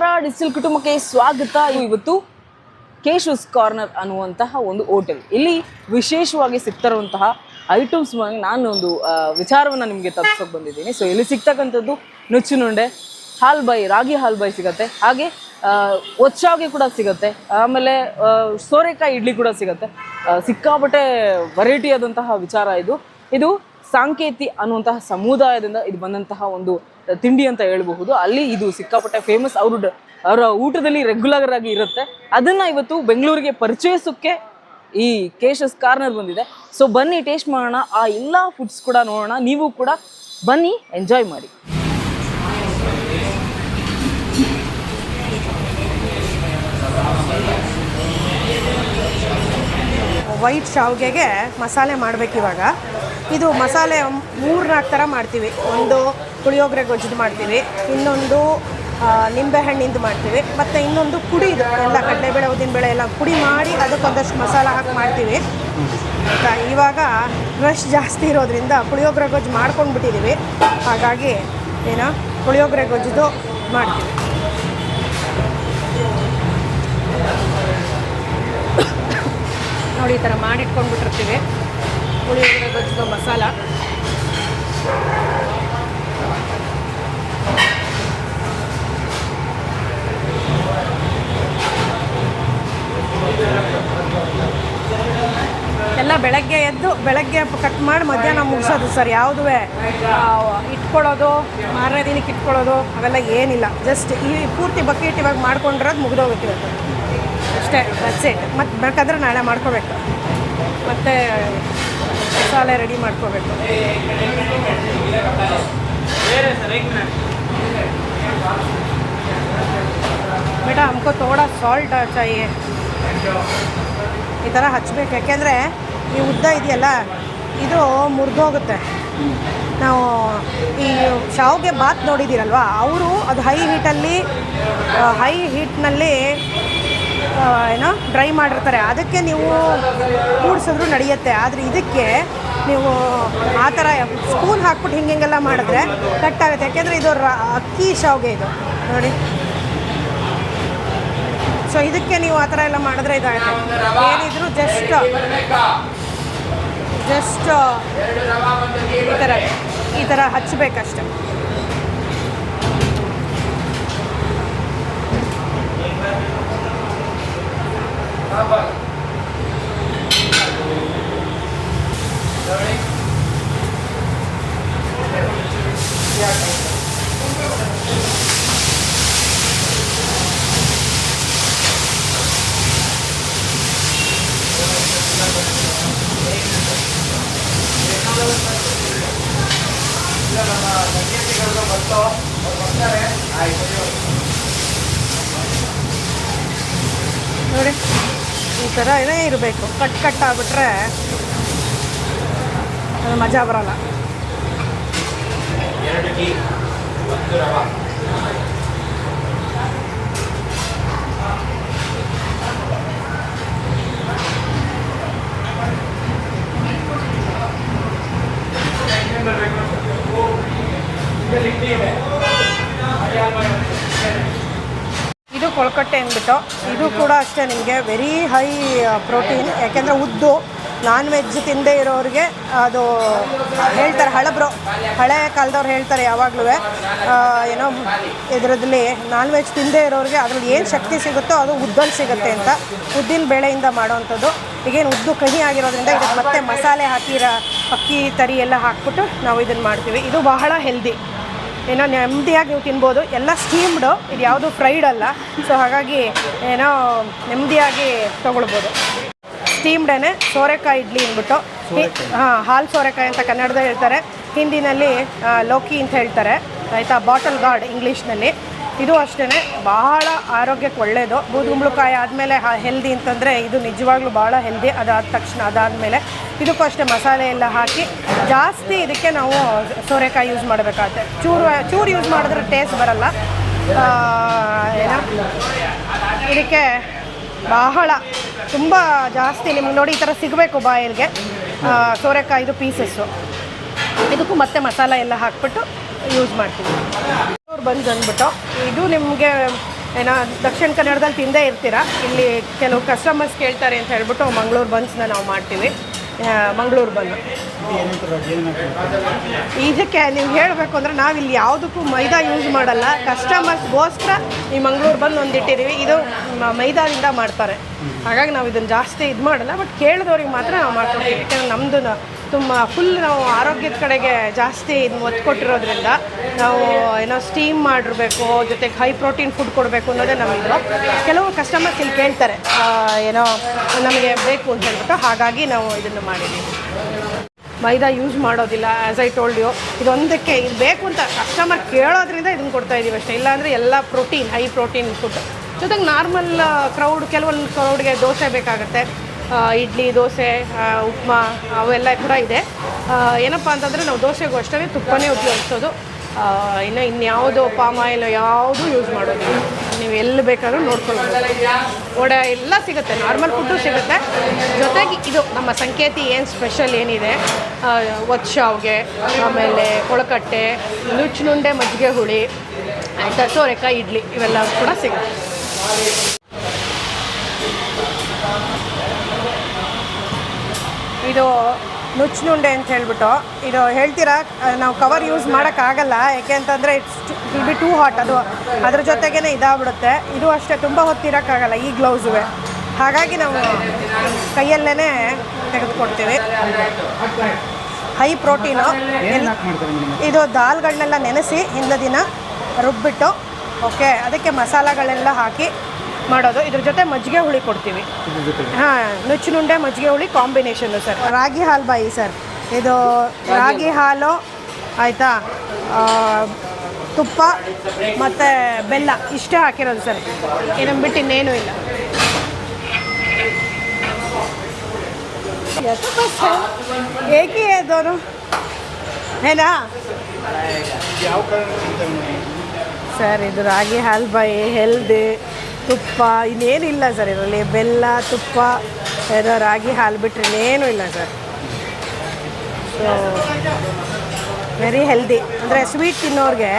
ನಮಸ್ಕಾರ. ಡಿಜಿಟಲ್ ಕುಟುಂಬಕ್ಕೆ ಸ್ವಾಗತ. ಇವತ್ತು ಕೇಶೂಸ್ ಕಾರ್ನರ್ ಅನ್ನುವಂತಹ ಒಂದು ಹೋಟೆಲ್. ಇಲ್ಲಿ ವಿಶೇಷವಾಗಿ ಸಿಗ್ತಾರುವಂತಹ ಐಟಮ್ಸ್ ನಾನು ಒಂದು ವಿಚಾರವನ್ನು ನಿಮಗೆ ತಪ್ಪಿಸೋಕೆ ಬಂದಿದ್ದೀನಿ. ಸೊ ಇಲ್ಲಿ ಸಿಗ್ತಕ್ಕಂಥದ್ದು ನುಚ್ಚುನುಂಡೆ ಹಾಲ್ಬಾಯಿ, ರಾಗಿ ಹಾಲ್ಬಾಯಿ ಸಿಗುತ್ತೆ. ಹಾಗೆ ಒಚ್ಚಾಗಿ ಕೂಡ ಸಿಗುತ್ತೆ. ಆಮೇಲೆ ಸೋರೆಕಾಯಿ ಇಡ್ಲಿ ಕೂಡ ಸಿಗುತ್ತೆ. ಸಿಕ್ಕಾಪಟ್ಟೆ ವೆರೈಟಿ ಆದಂತಹ ವಿಚಾರ ಇದು. ಇದು ಸಾಂಕೇತಿ ಅನ್ನುವಂತಹ ಸಮುದಾಯದಿಂದ ಇದು ಬಂದಂತಹ ಒಂದು ತಿಂಡಿ ಅಂತ ಹೇಳಬಹುದು. ಅಲ್ಲಿ ಇದು ಸಿಕ್ಕಾಪಟ್ಟೆ ಫೇಮಸ್ ಅವರು ಅವರ ಊಟದಲ್ಲಿ ರೆಗ್ಯುಲರ್ ಆಗಿ ಇರುತ್ತೆ. ಅದನ್ನ ಇವತ್ತು ಬೆಂಗಳೂರಿಗೆ ಪರಿಚಯಿಸೋಕ್ಕೆ ಈ ಕೇಶಸ್ ಕಾರ್ನರ್ ಬಂದಿದೆ. ಸೊ ಬನ್ನಿ ಟೇಸ್ಟ್ ಮಾಡೋಣ. ಆ ಎಲ್ಲ ಫುಡ್ಸ್ ಕೂಡ ನೋಡೋಣ. ನೀವು ಕೂಡ ಬನ್ನಿ ಎಂಜಾಯ್ ಮಾಡಿ. ವೈಟ್ ಶಾವಿಗೆಗೆ ಮಸಾಲೆ ಮಾಡಬೇಕು ಇವಾಗ ಇದು ಮಸಾಲೆ ಮೂರು ನಾಲ್ಕು ಥರ ಮಾಡ್ತೀವಿ. ಒಂದು ಪುಳಿಯೋಗರೆ ಗೊಜ್ಜು ಮಾಡ್ತೀವಿ, ಇನ್ನೊಂದು ನಿಂಬೆಹಣ್ಣಿಂದು ಮಾಡ್ತೀವಿ, ಮತ್ತು ಇನ್ನೊಂದು ಕುಡಿದು ಎಲ್ಲ ಕಡಲೆಬೇಳೆ, ಉದ್ದಿನಬೇಳೆ ಎಲ್ಲ ಪುಡಿ ಮಾಡಿ ಅದಕ್ಕೊಂದಷ್ಟು ಮಸಾಲ ಹಾಕಿ ಮಾಡ್ತೀವಿ? ಇವಾಗ ರಶ್ ಜಾಸ್ತಿ ಇರೋದ್ರಿಂದ ಪುಳಿಯೋಗರೆ ಗೊಜ್ಜು ಮಾಡ್ಕೊಂಡು ಬಿಟ್ಟಿದ್ದೀವಿ ಹಾಗಾಗಿ ಏನೋ, ಪುಳಿಯೋಗರೆ ಗೊಜ್ಜುದು ಮಾಡ್ತೀವಿ. ನೋಡಿ, ಈ ಥರ ಮಾಡಿಟ್ಕೊಂಡ್ಬಿಟ್ಟಿರ್ತೀವಿ. ಪುಳಿಯೋಗರೆ ಮಸಾಲ. ಎಲ್ಲ ಬೆಳಗ್ಗೆ ಎದ್ದು ಬೆಳಗ್ಗೆ ಕಟ್ ಮಾಡಿ ಮಧ್ಯಾಹ್ನ ಮುಗಿಸೋದು ಸರ್ ಯಾವುದೂ ಇಟ್ಕೊಳ್ಳೋದು ಮಾರನೇ ದಿನಕ್ಕೆ ಇಟ್ಕೊಳ್ಳೋದು, ಅವೆಲ್ಲ ಏನಿಲ್ಲ. ಜಸ್ಟ್ ಈ ಪೂರ್ತಿ ಬಕೆಟ್ ಇವಾಗ ಮಾಡ್ಕೊಂಡಿರೋದು ಮುಗಿದೋಗುತ್ತೆ ಅಷ್ಟೇ ದಟ್ಸ್ ಮತ್ತು ಬೇಕಾದ್ರೆ ನಾಳೆ ಮಾಡ್ಕೋಬೇಕು. ಮತ್ತು ಮಸಾಲೆ ರೆಡಿ ಮಾಡ್ಕೋಬೇಕು. ಬೇಟಾ ಅಮ್ಕೋ ತೋಡ ಸಾಲ್ಟ್ ಚಾಯಿ. ಈ ಥರ ಹಚ್ಚಬೇಕು ಯಾಕೆಂದರೆ ಈ ಉದ್ದ ಇದೆಯಲ್ಲ, ಇದು ಮುರಿದೋಗುತ್ತೆ. ನಾವು ಈ ಶಾವ್ಗೆ ಬಾತ್ ನೋಡಿದ್ದೀರಲ್ವ, ಅವರು ಅದು ಹೈ ಹೀಟಲ್ಲಿ ಹೈ ಹೀಟ್ನಲ್ಲಿ ಏನೋ ಡ್ರೈ ಮಾಡಿರ್ತಾರೆ. ಅದಕ್ಕೆ ನೀವು ಕೂಡಿಸಿದ್ರು ನಡೆಯುತ್ತೆ. ಆದರೆ ಇದಕ್ಕೆ ನೀವು ಆ ಥರ ಸ್ಪೂನ್ ಹಾಕ್ಬಿಟ್ಟು ಹಿಂಗೆ ಹಿಂಗೆಲ್ಲ ಮಾಡಿದ್ರೆ ಕಟ್ ಆಗುತ್ತೆ. ಯಾಕೆಂದರೆ ಇದು ಅಕ್ಕಿ ಶಾವ್ಗೆ ಇದು. ನೋಡಿ. ಸೊ ಇದಕ್ಕೆ ನೀವು ಆ ಥರ ಎಲ್ಲ ಮಾಡಿದ್ರೆ ಇದಾಗುತ್ತೆ. ಏನಿದ್ರು ಜಸ್ಟ್ ಜಸ್ಟ್ ಈ ಥರ ಈ ಥರ ಹಚ್ಚಬೇಕಷ್ಟೆ ನೋಡಿ ಈ ಥರ ಏನೇ ಇರಬೇಕು. ಕಟ್ ಕಟ್ ಆಗಿಬಿಟ್ರೆ ಅದು ಮಜಾ ಬರಲ್ಲ. ಇದು. ಕೊಳ್ಕಟ್ಟೆ ಅಂದ್ಬಿಟ್ಟು, ಇದು ಕೂಡ ಅಷ್ಟೇ ನಿಮಗೆ ವೆರಿ ಹೈ ಪ್ರೋಟೀನ್ ಯಾಕೆಂದರೆ ಉದ್ದು ನಾನ್ ವೆಜ್ ತಿಂದೇ ಇರೋರಿಗೆ ಅದು ಹೇಳ್ತಾರೆ, ಹಳಬ್ರು, ಹಳೆ ಕಾಲದವ್ರು ಹೇಳ್ತಾರೆ ಯಾವಾಗಲೂ ಏನೋ ಇದರಲ್ಲಿ ನಾನ್ ವೆಜ್ ತಿಂದೇ ಇರೋರಿಗೆ ಅದ್ರಲ್ಲಿ ಏನು ಶಕ್ತಿ ಸಿಗುತ್ತೋ ಅದು ಉದ್ದಲ್ಲಿ ಸಿಗುತ್ತೆ ಅಂತ ಉದ್ದಿನ ಬೇಳೆಯಿಂದ ಮಾಡೋವಂಥದ್ದು ಈಗೇನು ಉದ್ದು ಕಹಿ ಆಗಿರೋದ್ರಿಂದ ಇದಕ್ಕೆ ಮತ್ತೆ ಮಸಾಲೆ ಹಾಕಿರೋ ಅಕ್ಕಿ, ತರಿ ಎಲ್ಲ ಹಾಕ್ಬಿಟ್ಟು ನಾವು ಇದನ್ನು ಮಾಡ್ತೀವಿ. ಇದು ಬಹಳ ಹೆಲ್ದಿ ಏನೋ ನೆಮ್ಮದಿಯಾಗಿ ನೀವು ತಿನ್ಬೋದು. ಎಲ್ಲ ಸ್ಟೀಮ್ಡು ಇದು ಯಾವುದು ಫ್ರೈಡ್ ಅಲ್ಲ. ಸೊ ಹಾಗಾಗಿ ಏನೋ ನೆಮ್ಮದಿಯಾಗಿ ತೊಗೊಳ್ಬೋದು. ಸ್ಟೀಮ್ಡೇ ಸೋರೆಕಾಯಿ ಇಡ್ಲಿ ಅಂದ್ಬಿಟ್ಟು. ಹಾಂ ಹಾಲು ಸೋರೆಕಾಯಿ ಅಂತ ಕನ್ನಡದಲ್ಲಿ ಹೇಳ್ತಾರೆ. ಹಿಂದಿನಲ್ಲಿ ಲೋಕಿ ಅಂತ ಹೇಳ್ತಾರೆ. ಆಯಿತಾ? ಬಾಟಲ್ ಗಾರ್ಡ್ ಇಂಗ್ಲೀಷ್ನಲ್ಲಿ ಇದು ಅಷ್ಟೇ ಬಹಳ ಆರೋಗ್ಯಕ್ಕೆ ಒಳ್ಳೆಯದು ಬೂದುಗುಂಬಳಕಾಯಿ ಆದಮೇಲೆ ಹೆಲ್ದಿ ಅಂತಂದರೆ ಇದು ನಿಜವಾಗ್ಲೂ ಭಾಳ ಹೆಲ್ದಿ ಅದಾದ ತಕ್ಷಣ ಅದಾದಮೇಲೆ ಇದಕ್ಕೂ ಅಷ್ಟೇ ಮಸಾಲೆ ಎಲ್ಲ ಹಾಕಿ ಜಾಸ್ತಿ ಇದಕ್ಕೆ ನಾವು ಸೋರೆಕಾಯಿ ಯೂಸ್ ಮಾಡಬೇಕಾಗುತ್ತೆ. ಚೂರು ಚೂರು ಯೂಸ್ ಮಾಡಿದ್ರೆ ಟೇಸ್ಟ್ ಬರಲ್ಲ. ಏನ? ಇದಕ್ಕೆ ಬಹಳ, ತುಂಬ ಜಾಸ್ತಿ ನಿಮ್ಗೆ ನೋಡಿ ಈ ಥರ ಸಿಗಬೇಕು ಬಾಯಲ್ಗೆ. ಸೋರೆಕಾಯಿದು ಪೀಸಸ್ಸು ಇದಕ್ಕೂ ಮತ್ತೆ ಮಸಾಲ ಎಲ್ಲ ಹಾಕ್ಬಿಟ್ಟು ಯೂಸ್ ಮಾಡ್ತೀವಿ. ಅವ್ರು ಬಂದು ಅಂದ್ಬಿಟ್ಟು ಇದು ನಿಮಗೆ, ಏನೋ ದಕ್ಷಿಣ ಕನ್ನಡದಲ್ಲಿ ತಿಂದೇ ಇರ್ತೀರಾ? ಇಲ್ಲಿ ಕೆಲವು ಕಸ್ಟಮರ್ಸ್ ಕೇಳ್ತಾರೆ ಅಂತ ಹೇಳ್ಬಿಟ್ಟು ಮಂಗಳೂರು ಬನ್ಸ್ನ ನಾವು ಮಾಡ್ತೀವಿ. ಮಂಗಳೂರು ಬನ್ನು ಇದಕ್ಕೆ ನೀವು ಹೇಳಬೇಕು ಅಂದರೆ ನಾವಿಲ್ಲಿ ಯಾವುದಕ್ಕೂ ಮೈದಾ ಯೂಸ್ ಮಾಡಲ್ಲ. ಕಸ್ಟಮರ್ಸ್ಗೋಸ್ಕರ ಈ ಮಂಗಳೂರು ಬಂದು ಒಂದು ಇಟ್ಟಿದ್ದೀವಿ ಇದು ಮೈದಾದಿಂದ ಮಾಡ್ತಾರೆ. ಹಾಗಾಗಿ ನಾವು ಇದನ್ನು ಜಾಸ್ತಿ ಇದು ಮಾಡಲ್ಲ. ಬಟ್ ಕೇಳಿದವ್ರಿಗೆ ಮಾತ್ರ ನಾವು ಮಾಡ್ಕೊಡ್ತೀವಿ. ಯಾಕಂದ್ರೆ ನಮ್ಮದು ತುಂಬ ಫುಲ್ ನಾವು ಆರೋಗ್ಯದ ಕಡೆಗೆ ಜಾಸ್ತಿ ಇದು ಒತ್ತು ಕೊಟ್ಟಿರೋದ್ರಿಂದ ನಾವು ಏನೋ ಸ್ಟೀಮ್ ಮಾಡಿರಬೇಕು, ಜೊತೆಗೆ ಹೈ ಪ್ರೋಟೀನ್ ಫುಡ್ ಕೊಡಬೇಕು ಅನ್ನೋದೇ ನಮ್ಮದು ಕೆಲವು ಕಸ್ಟಮರ್ಸ್ ಇಲ್ಲಿ ಕೇಳ್ತಾರೆ ಏನೋ ನಮಗೆ ಬೇಕು ಅಂತ ಹೇಳ್ಬಿಟ್ಟು ಹಾಗಾಗಿ ನಾವು ಇದನ್ನು ಮಾಡಿದ್ದೀವಿ. ಮೈದಾ ಯೂಸ್ ಮಾಡೋದಿಲ್ಲ ಆ್ಯಸ್ ಐ ಟೋಲ್ಡ್ ಯು ಇದೊಂದಕ್ಕೆ ಇದು ಬೇಕು ಅಂತ ಕಸ್ಟಮರ್ ಕೇಳೋದ್ರಿಂದ ಇದನ್ನು ಕೊಡ್ತಾ ಇದ್ದೀವಿ ಅಷ್ಟೇ. ಇಲ್ಲಾಂದರೆ ಎಲ್ಲ ಪ್ರೋಟೀನ್ ಹೈ ಪ್ರೋಟೀನ್ ಫುಡ್ ಜೊತೆಗೆ ನಾರ್ಮಲ್ ಕ್ರೌಡ್ ಕೆಲವೊಂದು ಕ್ರೌಡ್ಗೆ ದೋಸೆ ಬೇಕಾಗುತ್ತೆ. ಇಡ್ಲಿ, ದೋಸೆ ಉಪ್ಮಾ, ಅವೆಲ್ಲ ಕೂಡ ಇದೆ. ಏನಪ್ಪ ಅಂತಂದರೆ ನಾವು ದೋಸೆಗೂ ಅಷ್ಟೇ ತುಪ್ಪನೇ ಉಪಯೋಗಿಸೋದು. ಇನ್ನು ಇನ್ಯಾವುದು ಪಾಮ್ ಇಲ್ಲ ಯಾವುದು ಯೂಸ್ ಮಾಡೋದು ನೀವು ಎಲ್ಲಿ ಬೇಕಾದ್ರೂ ನೋಡ್ಕೊಳ್ಬೋದು. ವಡೆ ಎಲ್ಲ ಸಿಗುತ್ತೆ ನಾರ್ಮಲ್ ಫುಡ್ಡು ಸಿಗುತ್ತೆ. ಜೊತೆಗೆ ಇದು ನಮ್ಮ ಸಂಕೇತಿ ಏನು ಸ್ಪೆಷಲ್ ಏನಿದೆ? ಒತ್ಶಾವ್ಗೆ ಒತ್ ಶಾವ್ಗೆ ಆಮೇಲೆ ಕೊಳಕಟ್ಟೆ, ನುಚ್ಚುನುಂಡೆ ಮಜ್ಜಿಗೆ ಹುಳಿ ಆ್ಯಂಡ್ ಸೋರೆಕಾಯಿ, ಇಡ್ಲಿ, ಇವೆಲ್ಲ ಕೂಡ ಸಿಗುತ್ತೆ. ಇದು ನುಚ್ಚುನುಂಡೆ ಅಂತ ಹೇಳ್ಬಿಟ್ಟು. ಇದು ಹೇಳ್ತೀರಾ? ನಾವು ಕವರ್ ಯೂಸ್ ಮಾಡೋಕ್ಕಾಗಲ್ಲ. ಯಾಕೆ ಅಂತಂದರೆ it's will be too hot ಅದು ಅದ್ರ ಜೊತೆಗೇ ಇದಾಗ್ಬಿಡುತ್ತೆ. ಇದು ಅಷ್ಟೇ ತುಂಬ ಹೊತ್ತಿರೋಕ್ಕಾಗಲ್ಲ ಈ ಗ್ಲೌಸುವೆ. ಹಾಗಾಗಿ ನಾವು ಕೈಯಲ್ಲೇ ತೆಗೆದುಕೊಡ್ತೀವಿ. ಹೈ ಪ್ರೋಟೀನು ಎಲ್ಲ ಇದು ದಾಲ್ಗಳನ್ನೆಲ್ಲ ನೆನೆಸಿ ಹಿಂದಿನ ದಿನ ರುಬ್ಬಿಟ್ಟು ಓಕೆ ಅದಕ್ಕೆ ಮಸಾಲೆಗಳೆಲ್ಲ ಹಾಕಿ ಮಾಡೋದು. ಇದ್ರ ಜೊತೆ ಮಜ್ಜಿಗೆ ಹುಳಿ ಕೊಡ್ತೀವಿ. ಹಾಂ ನುಚ್ಚುನುಂಡೆ ಮಜ್ಜಿಗೆ ಹುಳಿ ಕಾಂಬಿನೇಷನ್ ಸರ್. ರಾಗಿ ಹಾಲು ಬಾಯಿ ಸರ್. ಇದು ರಾಗಿ ಹಾಲು. ಆಯಿತಾ? ತುಪ್ಪ ಮತ್ತು ಬೆಲ್ಲ ಇಷ್ಟೇ ಹಾಕಿರೋದು ಸರ್. ಇದನ್ನು ಬಿಟ್ಟು ಇನ್ನೇನೂ ಇಲ್ಲ. ಏಕೆ ಅದೋನು ಏನಾ? ಸರ್ ಇದು ರಾಗಿ ಹಾಲು ಬಾಯಿ ಹೆಲ್ದಿ ತುಪ್ಪ, ಇನ್ನೇನಿಲ್ಲ ಸರ್ ಇದರಲ್ಲಿ. ಬೆಲ್ಲ, ತುಪ್ಪ ಏನೋ ರಾಗಿ ಹಾಲು ಬಿಟ್ಟರೆ ಇನ್ನೇನು ಇಲ್ಲ ಸರ್. ಸೊ ವೆರಿ ಹೆಲ್ದಿ ಅಂದರೆ ಸ್ವೀಟ್ ತಿನ್ನೋರಿಗೆ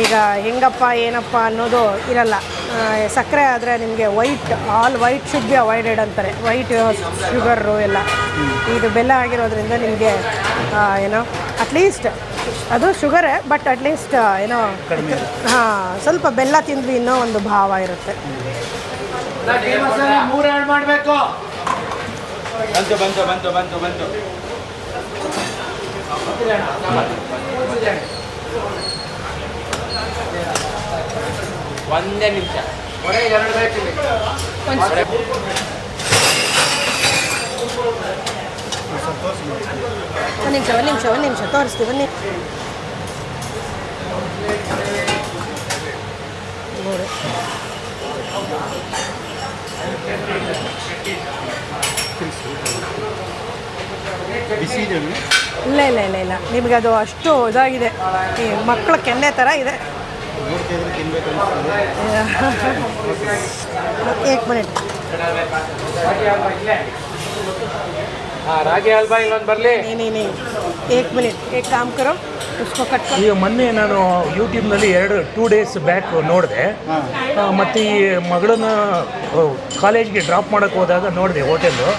ಈಗ ಹೆಂಗಪ್ಪ, ಏನಪ್ಪ ಅನ್ನೋದು ಇರಲ್ಲ. ಸಕ್ಕರೆ ಆದರೆ ನಿಮಗೆ white all white should be avoided ಅಂತಾರೆ. ವೈಟ್ ಶುಗರು ಎಲ್ಲ. ಇದು ಬೆಲ್ಲ ಆಗಿರೋದ್ರಿಂದ ನಿಮಗೆ ಏನೋ ಅಟ್ಲೀಸ್ಟ್ ಅದು ಶುಗರೇ ಬಟ್ ಅಟ್ಲೀಸ್ಟ್ ಏನೋ ಹಾಂ ಸ್ವಲ್ಪ ಬೆಲ್ಲ ತಿಂದ್ವಿ ಇನ್ನೂ ಒಂದು ಭಾವ ಇರುತ್ತೆ. ಮೂರು ಎರಡು ಮಾಡಬೇಕು. ಬಂತು ಬಂತು ಬಂತು ಬಂತು ಬಂತು. ಒಂದೇ ನಿಮಿಷ. ಎರಡು. ಒಂದು ನಿಮಿಷ ಒಂದು ನಿಮಿಷ ಒಂದು ನಿಮಿಷ ತೋರಿಸ್ತೀವಿ ಒಂದು ನೋಡಿ. ಇಲ್ಲ ಇಲ್ಲ ಇಲ್ಲ ಇಲ್ಲ. ನಿಮಗೆ ಅದು ಅಷ್ಟು ಇದಾಗಿದೆ. ಈ ಮಕ್ಕಳ ಕೆನ್ನೆ ಥರ ಇದೆ. ಏಕ್ ಮಿನಿಟ್. ರಾಗಿ ಹಲ್ವಾ ಇಲ್ಲೊಂದು ಬರಲಿ नहीं नहीं नहीं एक मिनट एक काम करो उसको कट कर ಈಗ ಮೊನ್ನೆ ನಾನು ಯೂಟ್ಯೂಬ್ನಲ್ಲಿ ಎರಡು ಟೂ ಡೇಸ್ ಬ್ಯಾಕ್ ನೋಡಿದೆ ಮತ್ತು ಈ ಮಗಳನ್ನ ಕಾಲೇಜ್ಗೆ ಡ್ರಾಪ್ ಮಾಡೋಕ್ಕೆ ಹೋದಾಗ ನೋಡಿದೆ ಹೋಟೆಲ್ಲು